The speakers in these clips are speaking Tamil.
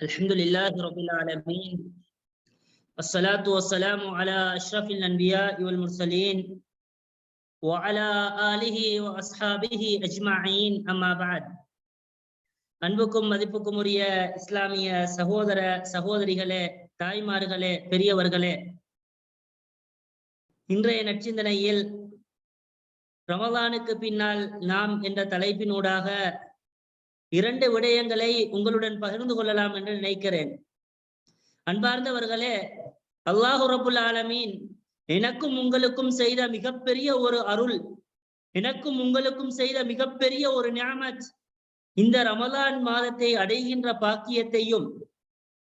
الحمد لله رب العالمين الصلاة والسلام على أشرف الأنبياء والمرسلين وعلى آله وأصحابه أجمعين أما بعد அன்புக்கும் மதிப்புக்கும் உரிய இஸ்லாமிய சகோதர சகோதரிகளே தாய்மார்களே பெரியவர்களே இன்றைய நற்சிந்தனையில் ரமலானுக்கு பின்னால் நாம் என்ற தலைப்பினூடாக இரண்டு விடயங்களை உங்களுடன் பகிர்ந்து கொள்ளலாம் என்று நினைக்கிறேன். அன்பார்ந்தவர்களே அல்லாஹு ரபுல் ஆலமீன் எனக்கும் உங்களுக்கும் செய்த மிகப்பெரிய ஒரு அருள் எனக்கும் உங்களுக்கும் செய்த மிகப்பெரிய ஒரு ஞாமத் இந்த ரமலான் மாதத்தை அடைகின்ற பாக்கியத்தையும்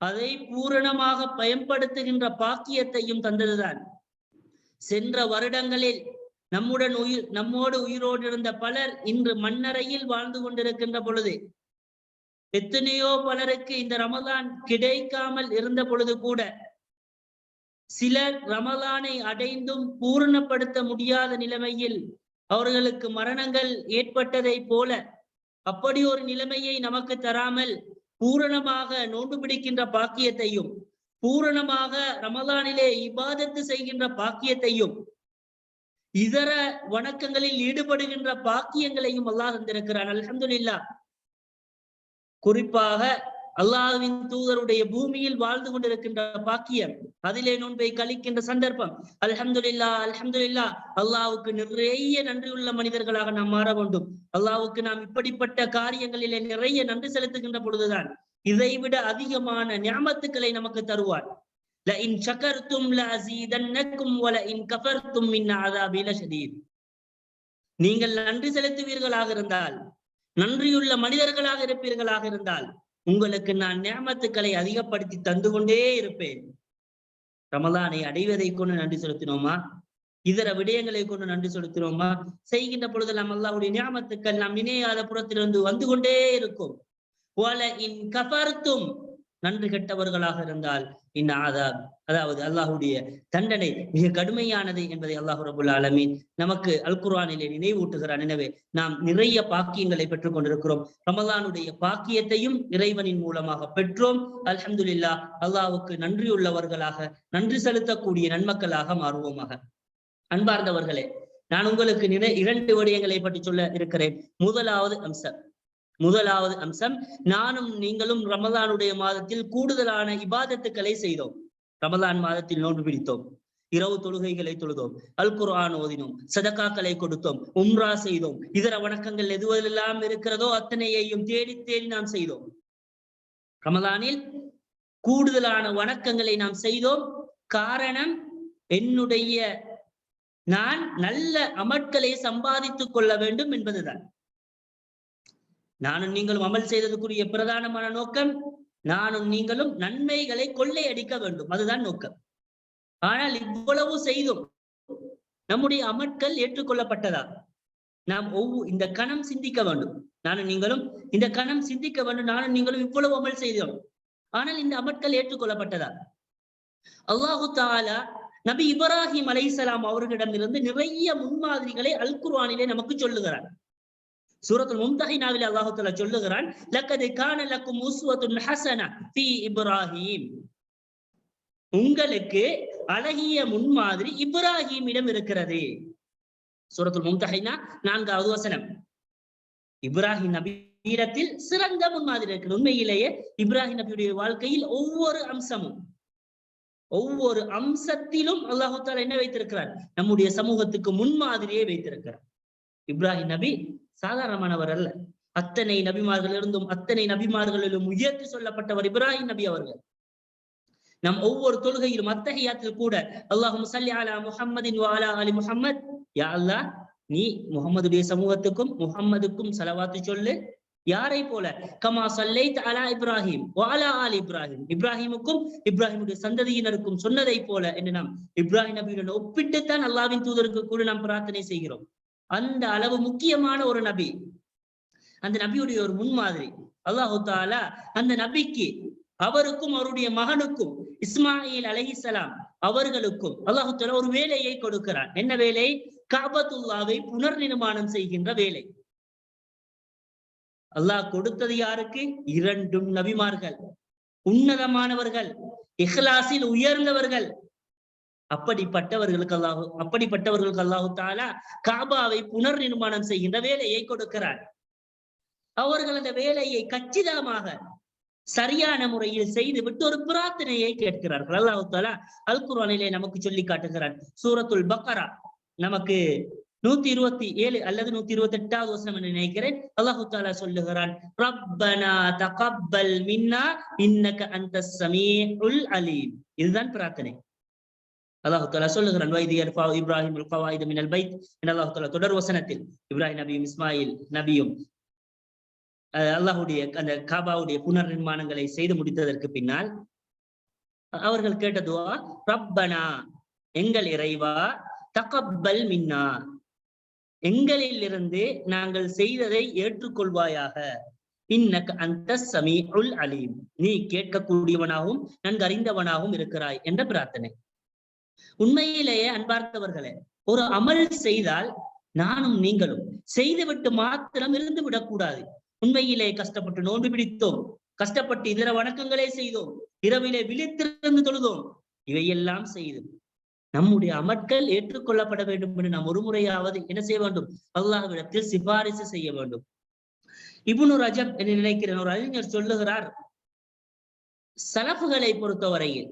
அதை பூரணமாக பயன்படுத்துகின்ற பாக்கியத்தையும் தந்ததுதான். சென்ற வருடங்களில் நம்முடன் உயிர் நம்மோடு உயிரோடு இருந்த பலர் இன்று மண்ணறையில் வாழ்ந்து கொண்டிருக்கின்ற பொழுது எத்தனையோ பலருக்கு இந்த ரமலான் கிடைக்காமல் இருந்த பொழுது கூட சிலர் ரமலானை அடைந்தும் பூரணப்படுத்த முடியாத நிலைமையில் அவர்களுக்கு மரணங்கள் ஏற்பட்டதை போல அப்படி ஒரு நிலைமையை நமக்கு தராமல் பூரணமாக நோண்டு பிடிக்கின்ற பாக்கியத்தையும் பூரணமாக ரமலானிலே இபாதத்து செய்கின்ற பாக்கியத்தையும் இதர வணக்கங்களில் ஈடுபடுகின்ற பாக்கியங்களையும் அல்லாஹ் தந்திருக்கிறான். அலமதுல்லா குறிப்பாக அல்லாஹ்வின் தூதருடைய பூமியில் வாழ்ந்து கொண்டிருக்கின்ற பாக்கியம். அதிலே நோன்பை கழிக்கின்ற சந்தர்ப்பம். அல்ஹம்துல்லா அல்ஹம்துல்லா அல்லாவுக்கு நிறைய நன்றியுள்ள மனிதர்களாக நாம் மாற வேண்டும். அல்லாவுக்கு நாம் இப்படிப்பட்ட காரியங்களிலே நிறைய நன்றி செலுத்துகின்ற பொழுதுதான் இதைவிட அதிகமான ஞாபத்துக்களை நமக்கு தருவார். லஇன் ஷகர்தும் லஅஸீதன்னக்கும் வலஇன் கஃபர்தும் மின் அஸாபி லஷதீத் நீங்கள் நன்றி செலுத்துவீர்களாக இருந்தால் நன்றியுள்ள மனிதர்களாக இருப்பீர்களாக இருந்தால் உங்களுக்கு நான் நியமத்துக்களை அதிகப்படுத்தி தந்து கொண்டே இருப்பேன். ரமலானை அடைவதை கொண்டு நன்றி செலுத்தினோமா? இதர விடயங்களை கொண்டு நன்றி செலுத்தினோமா? செய்கின்ற பொழுதெல்லாம் அல்லாவுடைய நியமத்துக்கள் நாம் நினையாத புறத்திலிருந்து வந்து கொண்டே இருக்கும். போல இன் கபர்த்தும் நன்றி கெட்டவர்களாக இருந்தால் இன் ஆதாப் அதாவது அல்லாஹுடைய தண்டனை மிக கடுமையானது என்பதை அல்லாஹு ரபுல் ஆலமீன் நமக்கு அல் குர்ஆனிலே நினைவூட்டுகிறார் எனவே நாம் நிறைய பாக்கியங்களை பெற்றுக் கொண்டிருக்கிறோம். ரமலானுடைய பாக்கியத்தையும் இறைவனின் மூலமாக பெற்றோம். அல்ஹம்துலில்லா அல்லாஹுக்கு நன்றியுள்ளவர்களாக நன்றி செலுத்தக்கூடிய நன்மக்களாக மாறுவோமாக. அன்பார்ந்தவர்களே நான் உங்களுக்கு நினை இரண்டு விடயங்களை பற்றி சொல்ல இருக்கிறேன். முதலாவது அம்சம். முதலாவது அம்சம் நானும் நீங்களும் ரமதானுடைய மாதத்தில் கூடுதலான இபாதத்துக்களை செய்தோம். ரமதான் மாதத்தில் நோன்பு பிடித்தோம். இரவு தொழுகைகளை தொழுதோம். அல் குர்ஆன் ஓதினோம். சதக்காக்களை கொடுத்தோம். உம்ரா செய்தோம். இதர வணக்கங்கள் எதுவெல்லாம் இருக்கிறதோ அத்தனையையும் தேடி தேடி நாம் செய்தோம். ரமதானில் கூடுதலான வணக்கங்களை நாம் செய்தோம். காரணம் என்னுடைய நான் நல்ல அமட்களை சம்பாதித்துக் கொள்ள வேண்டும் என்பதுதான். நானும் நீங்களும் அமல் செய்ததுக்குரிய பிரதானமான நோக்கம் நானும் நீங்களும் நன்மைகளை கொள்ளையடிக்க வேண்டும். அதுதான் நோக்கம். ஆனால் இவ்வளவு செய்தும் நம்முடைய அமட்கள் ஏற்றுக்கொள்ளப்பட்டதா? நாம் ஒவ்வொரு இந்த கணம் சிந்திக்க வேண்டும். நானும் நீங்களும் இந்த கணம் சிந்திக்க வேண்டும். நானும் நீங்களும் இவ்வளவு அமல் செய்தோம். ஆனால் இந்த அமட்கள் ஏற்றுக்கொள்ளப்பட்டதா? அல்லாஹு தாலா நபி இப்ராஹிம் அலைசலாம் அவர்களிடமிருந்து நிறைய முன்மாதிரிகளை அல் குர்வானிலே நமக்கு சொல்லுகிறார் சூரத்துல் மும்தஹினாவில் அல்லாஹு சொல்லுகிறான் லக்கது கான லக்கும் உஸ்வத்துன் ஹஸனா ஃபீ இப்ராஹிம். உங்களுக்கு அழகிய முன்மாதிரி இப்ராஹிமிடம் இருக்கிறது. சூரத்துல் மும்தஹினா நான்காவது வசனம். இப்ராஹிம் நபீரத்தில் சிறந்த முன்மாதிரி இருக்கிறது. உண்மையிலேயே இப்ராஹிம் நபியுடைய வாழ்க்கையில் ஒவ்வொரு அம்சமும் ஒவ்வொரு அம்சத்திலும் அல்லாஹு தாலா என்ன வைத்திருக்கிறார்? நம்முடைய சமூகத்துக்கு முன்மாதிரியே வைத்திருக்கிறார். இப்ராஹிம் நபி சாதாரணமானவர் அல்ல. அத்தனை நபிமார்கள் இருந்தும் அத்தனை நபிமார்களிலும் உயர்த்தி சொல்லப்பட்டவர் இப்ராஹிம் நபி அவர்கள். நம் ஒவ்வொரு தொழுகையிலும் அத்தகையாத்தில் கூட அல்லாஹும் சல்லி அலா முஹம்மதின் வாலா அலி முஹம்மத். யா நீ முகம்மதுடைய சமூகத்துக்கும் முகம்மதுக்கும் செலவாத்து சொல்லு. யாரை போல? கமா சல்லை அலா இப்ராஹிம் வாலா ஆல் இப்ராஹிம். இப்ராஹிமுக்கும் இப்ராஹிமுடைய சந்ததியினருக்கும் சொன்னதை போல என்று நாம் இப்ராஹிம் நபியுடன் ஒப்பிட்டுத்தான் அல்லாவின் தூதருக்கு கூட நாம் பிரார்த்தனை செய்கிறோம். அந்த அளவு முக்கியமான ஒரு நபி. அந்த நபியுடைய ஒரு முன்மாதிரி. அல்லாஹு தாலா அந்த நபிக்கு அவருக்கும் அவருடைய மகனுக்கும் இஸ்மாயில் அலஹிசலாம் அவர்களுக்கும் அல்லாஹு தாலா ஒரு வேலையை கொடுக்கிறான். என்ன வேலை? காபத்துல்லாவை புனர் நிர்மாணம் செய்கின்ற வேலை. அல்லாஹ் கொடுத்தது யாருக்கு? இரண்டும் நபிமார்கள். உன்னதமானவர்கள். இஹ்லாசில் உயர்ந்தவர்கள். அப்படிப்பட்டவர்களுக்கு அல்லாஹு அப்படிப்பட்டவர்களுக்கு அல்லாஹு தாலா காபாவை புனர் நிர்மாணம் செய்கின்ற வேலையை கொடுக்கிறார். அவர்கள் அந்த வேலையை கச்சிதமாக சரியான முறையில் செய்து விட்டு ஒரு பிரார்த்தனையை கேட்கிறார்கள். அல்லாஹு தாலா அல் குர்ஆனிலே நமக்கு சொல்லி காட்டுகிறான். சூரத்துல் பக்கரா நமக்கு நூத்தி இருபத்தி ஏழு அல்லது நூத்தி இருபத்தி எட்டாவது வசனம் என்று நினைக்கிறேன். அல்லாஹு தாலா சொல்லுகிறான் ரப்பனா தகப்பல் மின்னா இன்னக அந்த சமீஉல் அலீம். இதுதான் பிரார்த்தனை. அல்லாஹு தாலா சொல்லுகிறான் வைதி இப்ராஹிம் கவாயிது மினல் பைத். என அல்லாஹு தாலா தொடர் வசனத்தில் இப்ராஹிம் நபியும் இஸ்மாயில் நபியும் அல்லாஹுடைய அந்த காபாவுடைய புனர் நிர்மாணங்களை செய்து முடித்ததற்கு பின்னால் அவர்கள் கேட்டதுவா ரப்பனா எங்கள் இறைவா தகப்பல் மின்னா எங்களில் இருந்து நாங்கள் செய்ததை ஏற்றுக்கொள்வாயாக. இன்னக்க அந்த சமீ உல் அலீம். நீ கேட்கக்கூடியவனாகவும் நன்கு அறிந்தவனாகவும் இருக்கிறாய் என்ற பிரார்த்தனை. உண்மையிலேயே அன்பார்ந்தவர்களே ஒரு அமல் செய்தால் நானும் நீங்களும் செய்துவிட்டு மாத்திரம் இருந்து விடக்கூடாது. உண்மையிலே கஷ்டப்பட்டு நோன்பு பிடித்தோம் கஷ்டப்பட்டு இதர வணக்கங்களே செய்தோம் இரவிலே விழித்திருந்து தொழுதோம் இவையெல்லாம் செய்து நம்முடைய அமற்கள் ஏற்றுக்கொள்ளப்பட வேண்டும் என்று நாம் ஒரு முறையாவது என்ன செய்ய வேண்டும்? அல்லாஹ்விடத்தில் சிபாரிசு செய்ய வேண்டும். இபுனு ரஜப் என்று நினைக்கிறேன் ஒரு அறிஞர் சொல்லுகிறார் சலப்புகளை பொறுத்தவரையில்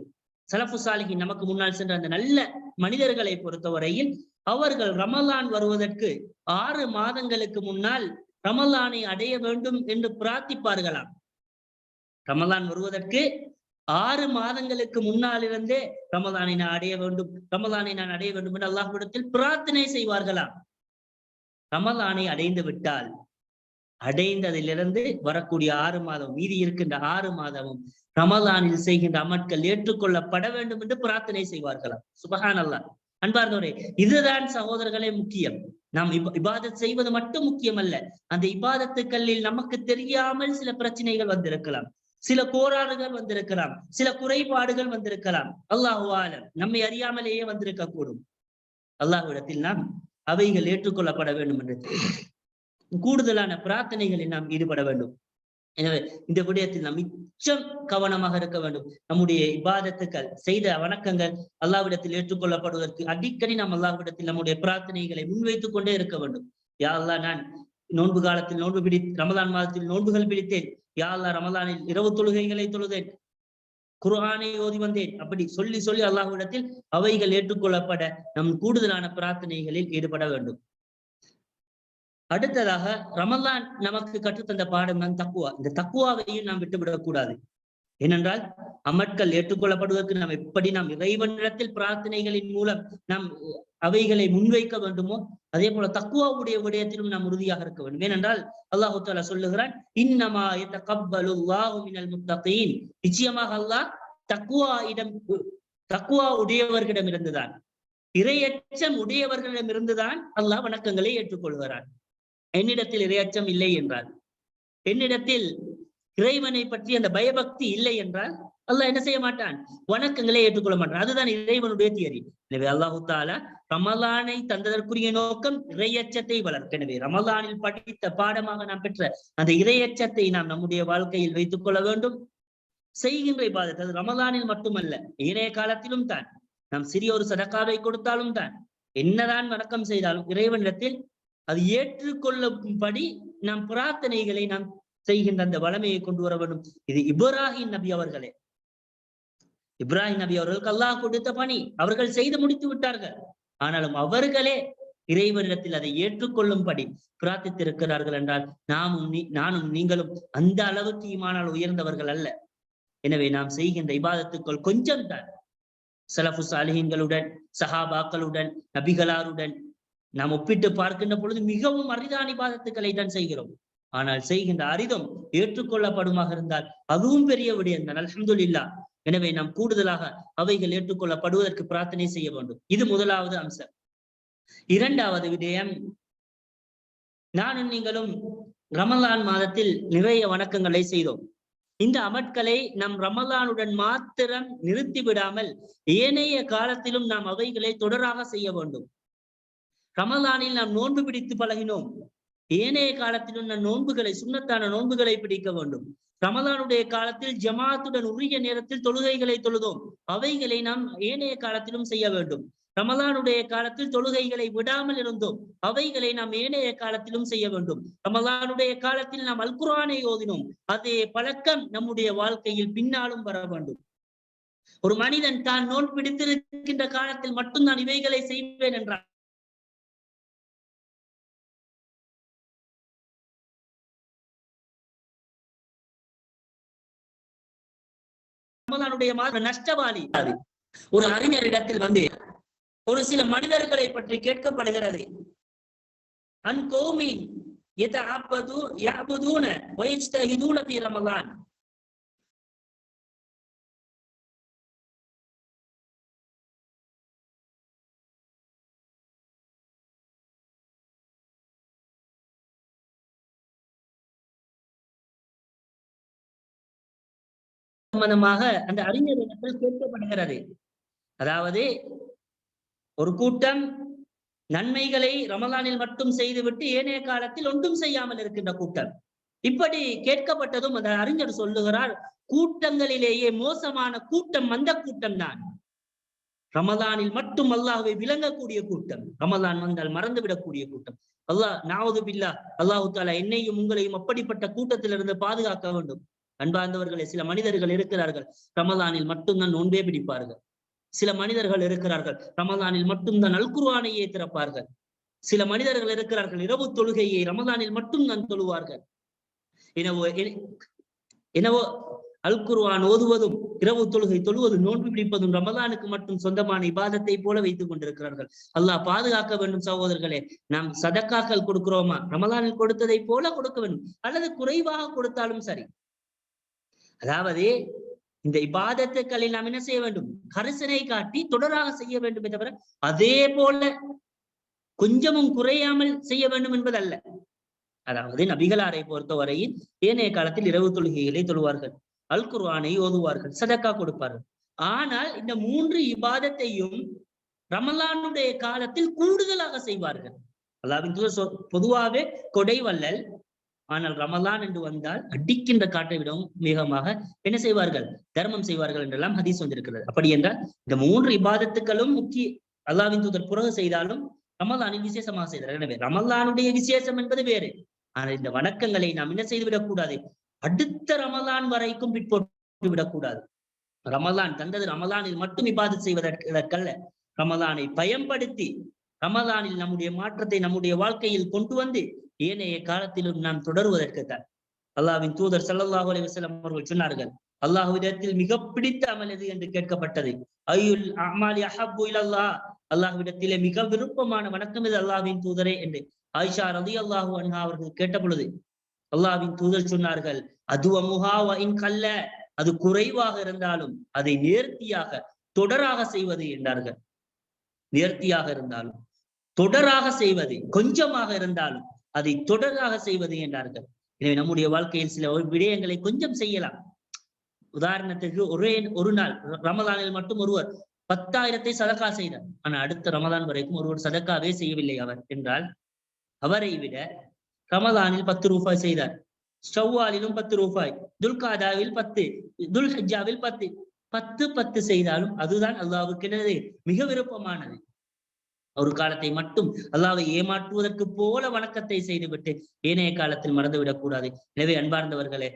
சலப்பு சாலிகி நமக்கு முன்னால் சென்ற அந்த நல்ல மனிதர்களை பொறுத்தவரையில் அவர்கள் ரமலான் வருவதற்கு ஆறு மாதங்களுக்கு முன்னால் ரமலானை அடைய வேண்டும் என்று பிரார்த்திப்பார்களாம். ரமலான் வருவதற்கு ஆறு மாதங்களுக்கு முன்னால் இருந்தே ரமலானை நான் அடைய வேண்டும் ரமலானை நான் அடைய வேண்டும் என்று அல்லாஹ்விடத்தில் பிரார்த்தனை செய்வார்களாம். ரமலானை அடைந்து விட்டால் அடைந்ததிலிருந்து வரக்கூடிய ஆறு மாதம் மீதி இருக்கின்ற ஆறு மாதமும் ரமலானில் செய்கின்ற அமட்கள் ஏற்றுக்கொள்ளப்பட வேண்டும் என்று பிரார்த்தனை செய்வார்களாம். சுபஹான் அல்லாஹ் அன்பார்ந்தவரே இதுதான் சகோதரர்களே முக்கியம். நாம் இபாதத் செய்வது மட்டும் முக்கியம் அல்ல அந்த இபாதத்துக்களில் நமக்கு தெரியாமல் சில பிரச்சனைகள் வந்திருக்கலாம். சில கோளாறுகள் வந்திருக்கலாம். சில குறைபாடுகள் வந்திருக்கலாம். அல்லாஹுவாலம் நம்மை அறியாமலேயே வந்திருக்க கூடும் அல்லாஹுவிடத்தில் நாம் அவைகள் ஏற்றுக்கொள்ளப்பட வேண்டும் என்று. கூடுதலான பிரார்த்தனைகளில் நாம் ஈடுபட வேண்டும். எனவே இந்த விடயத்தில் நாம் மிச்சம் கவனமாக இருக்க வேண்டும். நம்முடைய இபாதத்துக்கள் செய்த வணக்கங்கள் அல்லாவிடத்தில் ஏற்றுக்கொள்ளப்படுவதற்கு அடிக்கடி நாம் அல்லாவிடத்தில் நம்முடைய பிரார்த்தனைகளை முன்வைத்துக் கொண்டே இருக்க வேண்டும். யா அல்லா நான் நோன்பு காலத்தில் நோன்பு பிடி ரமலான் மாதத்தில் நோன்புகள் பிடித்தேன். யா அல்லா ரமலானில் இரவு தொழுகைகளை தொழுதேன். குர்ஆனை ஓதி வந்தேன். அப்படி சொல்லி சொல்லி அல்லாஹ்விடத்தில் அவைகள் ஏற்றுக்கொள்ளப்பட நம் கூடுதலான பிரார்த்தனைகளில் ஈடுபட வேண்டும். அடுத்ததாக ரமலான் நமக்கு கற்றுத்தந்த பாடம் தான் தக்குவா. இந்த தக்குவாவையும் நாம் விட்டுவிடக்கூடாது. ஏனென்றால் அமட்கள் ஏற்றுக்கொள்ளப்படுவதற்கு நாம் எப்படி நாம் இறைவனிடத்தில் பிரார்த்தனைகளின் மூலம் நாம் அவைகளை முன்வைக்க வேண்டுமோ அதே போல தக்குவாவுடைய விடயத்திலும் நாம் உறுதியாக இருக்க வேண்டும். ஏனென்றால் அல்லாஹு தாலா சொல்லுகிறான் இன்னமா மினல் முத்தகீன். நிச்சயமாக அல்லாஹ் தக்குவா இடம் தக்குவா உடையவர்களிடம் இருந்துதான் இரையச்சம் உடையவர்களிடம் இருந்துதான் அல்லாஹ் வணக்கங்களை ஏற்றுக்கொள்கிறான். என்னிடத்தில் இரையச்சம் இல்லை என்றால் என்னிடத்தில் இறைவனை பற்றி அந்த பயபக்தி இல்லை என்றால் அல்லாஹ் என்ன செய்ய மாட்டான்? வணக்கங்களை ஏற்றுக்கொள்ள மாட்டான். அதுதான் இறைவனுடைய தியரி. எனவே அல்லாஹு தாலா ரமலானை தந்ததற்குரிய நோக்கம் இறையச்சத்தை வளர்க்க. எனவே ரமலானில் படித்த பாடமாக நாம் பெற்ற அந்த இறையச்சத்தை நாம் நம்முடைய வாழ்க்கையில் வைத்துக் கொள்ள வேண்டும். செய்கின்ற இபாதத் அது ரமலானில் மட்டுமல்ல ஏனைய காலத்திலும் தான். நாம் சிறிய ஒரு சதக்காவை கொடுத்தாலும் தான். என்னதான் வணக்கம் செய்தாலும் இறைவனிடத்தில் அது ஏற்றுக்கொள்ளும்படி நாம் பிரார்த்தனைகளை நாம் செய்கின்ற அந்த வளமையை கொண்டு வர வேண்டும். இது இப்ராஹிம் நபி அவர்களே. இப்ராஹிம் நபி அவர்களுக்கு அல்லாஹ் கொடுத்த பணி. அவர்கள் செய்து முடித்து விட்டார்கள். ஆனாலும் அவர்களே இறைவனிடத்தில் அதை ஏற்றுக்கொள்ளும்படி பிரார்த்தித்திருக்கிறார்கள் என்றால் நாமும் நானும் நீங்களும் அந்த அளவுக்கு ஈமானால் உயர்ந்தவர்கள் அல்ல. எனவே நாம் செய்கின்ற இபாதத்துக்கள் கொஞ்சம் தான் சலஃபு சாலிஹிங்களுடன் சஹாபாக்களுடன் நபிகளாருடன் நாம் ஒப்பிட்டு பார்க்கின்ற பொழுது மிகவும் அரிதான பாதத்துக்களை தான் செய்கிறோம். ஆனால் செய்கின்ற அரிதம் ஏற்றுக்கொள்ளப்படுமாக இருந்தால் அதுவும் பெரிய விடயம் தான். இல்லா எனவே நாம் கூடுதலாக அவைகள் ஏற்றுக்கொள்ளப்படுவதற்கு பிரார்த்தனை செய்ய வேண்டும். இது முதலாவது அம்சம். இரண்டாவது விடயம் நானும் நீங்களும் ரமலான் மாதத்தில் நிறைய வணக்கங்களை செய்தோம். இந்த அமட்களை நம் ரமலானுடன் மாத்திரம் நிறுத்தி விடாமல் ஏனைய காலத்திலும் நாம் அவைகளை தொடராக செய்ய வேண்டும். ரமலானில் நாம் நோன்பு பிடித்து பழகினோம். ஏனைய காலத்திலும் நம் நோன்புகளை சுண்ணத்தான நோன்புகளை பிடிக்க வேண்டும். ரமலானுடைய காலத்தில் ஜமாத்துடன் உரிய நேரத்தில் தொழுகைகளை தொழுதோம். அவைகளை நாம் ஏனைய காலத்திலும் செய்ய வேண்டும். ரமலானுடைய காலத்தில் தொழுகைகளை விடாமல் இருந்தோம். அவைகளை நாம் ஏனைய காலத்திலும் செய்ய வேண்டும். ரமலானுடைய காலத்தில் நாம் அல்குரானை ஓதினோம். அதே பழக்கம் நம்முடைய வாழ்க்கையில் பின்னாலும் வர வேண்டும். ஒரு மனிதன் தான் நோன் பிடித்திருக்கின்ற காலத்தில் மட்டும்தான் இவைகளை செய்வேன் என்றான். அவனுடைய நஷ்டவாளி. ஒரு அறிஞரிடத்தில் வந்து ஒரு சில மனிதர்களை பற்றி கேட்கப்படுகிறது. அன் கோமி எத ஆப்பது யாபுதூன வயிஸ்தகிதூன தீரமலான் சம்பந்தமாக அந்த அறிஞரிடத்தில் கேட்கப்படுகிறது. அதாவது ஒரு கூட்டம் நன்மைகளை ரமலானில் மட்டும் செய்துவிட்டு ஏனைய காலத்தில் ஒன்றும் செய்யாமல் இருக்கின்ற கூட்டம். இப்படி கேட்கப்பட்டதும் அந்த அறிஞர் சொல்லுகிறார் கூட்டங்களிலேயே மோசமான கூட்டம் அந்த கூட்டம் தான். ரமலானில் மட்டும் அல்லாஹுவை விளங்கக்கூடிய கூட்டம். ரமலான் வந்தால் மறந்துவிடக்கூடிய கூட்டம். அல்லாஹ் நாவது பில்லா அல்லாஹு தாலா என்னையும் உங்களையும் அப்படிப்பட்ட கூட்டத்திலிருந்து பாதுகாக்க வேண்டும். அன்பார்ந்தவர்களே சில மனிதர்கள் இருக்கிறார்கள். ரமதானில் மட்டும்தான் நோன்பே பிடிப்பார்கள். சில மனிதர்கள் இருக்கிறார்கள். ரமதானில் மட்டும்தான் அல்குர்வானையே திறப்பார்கள். சில மனிதர்கள் இருக்கிறார்கள். இரவு தொழுகையை ரமதானில் மட்டும்தான் தொழுவார்கள். எனவோ எனவோ அல்குர்வான் ஓதுவதும் இரவு தொழுகை தொழுவதும் நோன்பு பிடிப்பதும் ரமதானுக்கு மட்டும் சொந்தமான இபாதத்தை போல வைத்துக் கொண்டிருக்கிறார்கள். அல்லாஹ் பாதுகாக்க வேண்டும் சகோதரர்களே. நாம் சதக்காக்கள் கொடுக்கிறோமா? ரமதானில் கொடுத்ததை போல கொடுக்க வேண்டும். அல்லது குறைவாக கொடுத்தாலும் சரி. அதாவது இந்த இபாதத்துக்களில் நாம் என்ன செய்ய வேண்டும்? கரிசனை காட்டி தொடராக செய்ய வேண்டும் தவிர அதே போல கொஞ்சமும் குறையாமல் செய்ய வேண்டும் என்பது அல்ல அதாவது நபிகளாரை பொறுத்தவரையில் ஏனைய காலத்தில் இரவு தொழுகைகளை தொழுவார்கள். அல் குர்வானை ஓதுவார்கள் சதக்கா கொடுப்பார்கள். ஆனால் இந்த மூன்று இபாதத்தையும் ரமலானுடைய காலத்தில் கூடுதலாக செய்வார்கள். அல்லாவின் பொதுவாகவே கொடை வள்ளல் ஆனால் ரமலான் என்று வந்தால் அடிக்கின்ற காட்டை விடவும் வேகமாக என்ன செய்வார்கள்? தர்மம் செய்வார்கள் என்றெல்லாம் ஹதீஸ் வந்திருக்கிறது. அப்படி என்றால் இந்த மூன்று இபாதத்துக்களும் முக்கிய அல்லாவின் தூதர் புறகு செய்தாலும் ரமலானில் விசேஷமாக செய்தார் எனவே ரமலானுடைய விசேஷம் என்பது வேறு. ஆனால் இந்த வணக்கங்களை நாம் என்ன செய்துவிடக்கூடாது அடுத்த ரமலான் வரைக்கும் பிற்போட்டு விடக்கூடாது. ரமலான் தந்தது ரமலானில் மட்டும் இபாதத் செய்வதற்கல்ல. ரமலானை பயன்படுத்தி ரமலானில் நம்முடைய மாற்றத்தை நம்முடைய வாழ்க்கையில் கொண்டு வந்து ஏனைய காலத்திலும் நாம் தொடருவதற்கு தான் அல்லாவின் தூதர் சல்லாஹூ அலி வசலம் அவர்கள் சொன்னார்கள் அல்லாஹுவிடத்தில் மிக பிடித்த அமல் எது? என்று கேட்கப்பட்டது. ஐயுல் அமாலி அஹபு இல்லல்லா அல்லாஹ்விடத்திலே மிக விருப்பமான வணக்கம் இது அல்லாவின் தூதரே என்று. ஆயிஷா ரதி அல்லாஹூ அன்ஹா அவர்கள் கேட்ட பொழுது அல்லாவின் தூதர் சொன்னார்கள் அது அமுஹா கல்ல. அது குறைவாக இருந்தாலும் அதை நேர்த்தியாக தொடராக செய்வது என்றார்கள். நேர்த்தியாக இருந்தாலும் தொடராக செய்வது கொஞ்சமாக இருந்தாலும் அதை தொடராக செய்வது என்றார்கள். எனவே நம்முடைய வாழ்க்கையில் சில விடயங்களை கொஞ்சம் செய்யலாம். உதாரணத்துக்கு ஒரே ஒரு நாள் ரமதானில் மட்டும் ஒருவர் பத்தாயிரத்தை சதக்கா செய்தார். ஆனால் அடுத்த ரமதான் வரைக்கும் ஒருவர் சதக்காவே செய்யவில்லை அவர் என்றால் அவரை விட ரமதானில் பத்து ரூபாய் செய்தார். ஸ்டவ்வாலிலும் பத்து ரூபாய் துல்காதாவில் பத்து துல்ஹஜாவில் பத்து. பத்து பத்து செய்தாலும் அதுதான் அல்லாவுக்கு மிக விருப்பமானது. ஒரு காலத்தை மட்டும் அல்லாவை ஏமாற்றுவதற்கு போல வணக்கத்தை செய்துவிட்டு ஏனைய காலத்தில் மறந்துவிடக் கூடாது எனவே அன்பார்ந்தவர்களே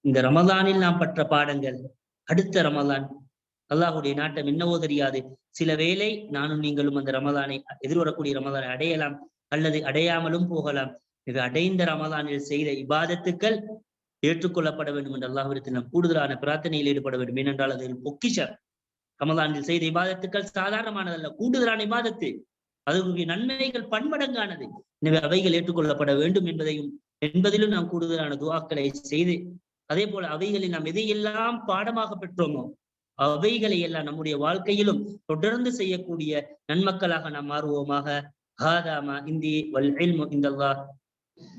இந்த ரமதானில் நாம் பற்ற பாடங்கள் அடுத்த ரமதான் அல்லாஹுடைய நாட்டம் என்னவோ தெரியாது. சில வேளை நானும் நீங்களும் அந்த ரமதானை எதிர்வரக்கூடிய ரமதானை அடையலாம் அல்லது அடையாமலும் போகலாம். இது அடைந்த ரமதானில் செய்த இபாதத்துக்கள் ஏற்றுக்கொள்ளப்பட வேண்டும் என்று அல்லாஹிடத்தில் நாம் கூடுதலான பிரார்த்தனையில் ஈடுபட வேண்டும். ஏனென்றால் அதில் பொக்கிஷம். ரமதானில் செய்த இபாதத்துக்கள் சாதாரணமானதல்ல கூடுதலான இபாதத்து. அதனுடைய நன்மைகள் பன்மடங்கானது. எனவே அவைகள் ஏற்றுக்கொள்ளப்பட வேண்டும் என்பதையும் என்பதிலும் நாம் கூடுதலான துவாக்களை செய்து அதே போல அவைகளை நாம் எதையெல்லாம் பாடமாக பெற்றோமோ அவைகளை எல்லாம் நம்முடைய வாழ்க்கையிலும் தொடர்ந்து செய்யக்கூடிய நன்மக்களாக நாம் மாறுவோமாக. ஹாதாமா இந்தி வல் இந்த இந்தல்லா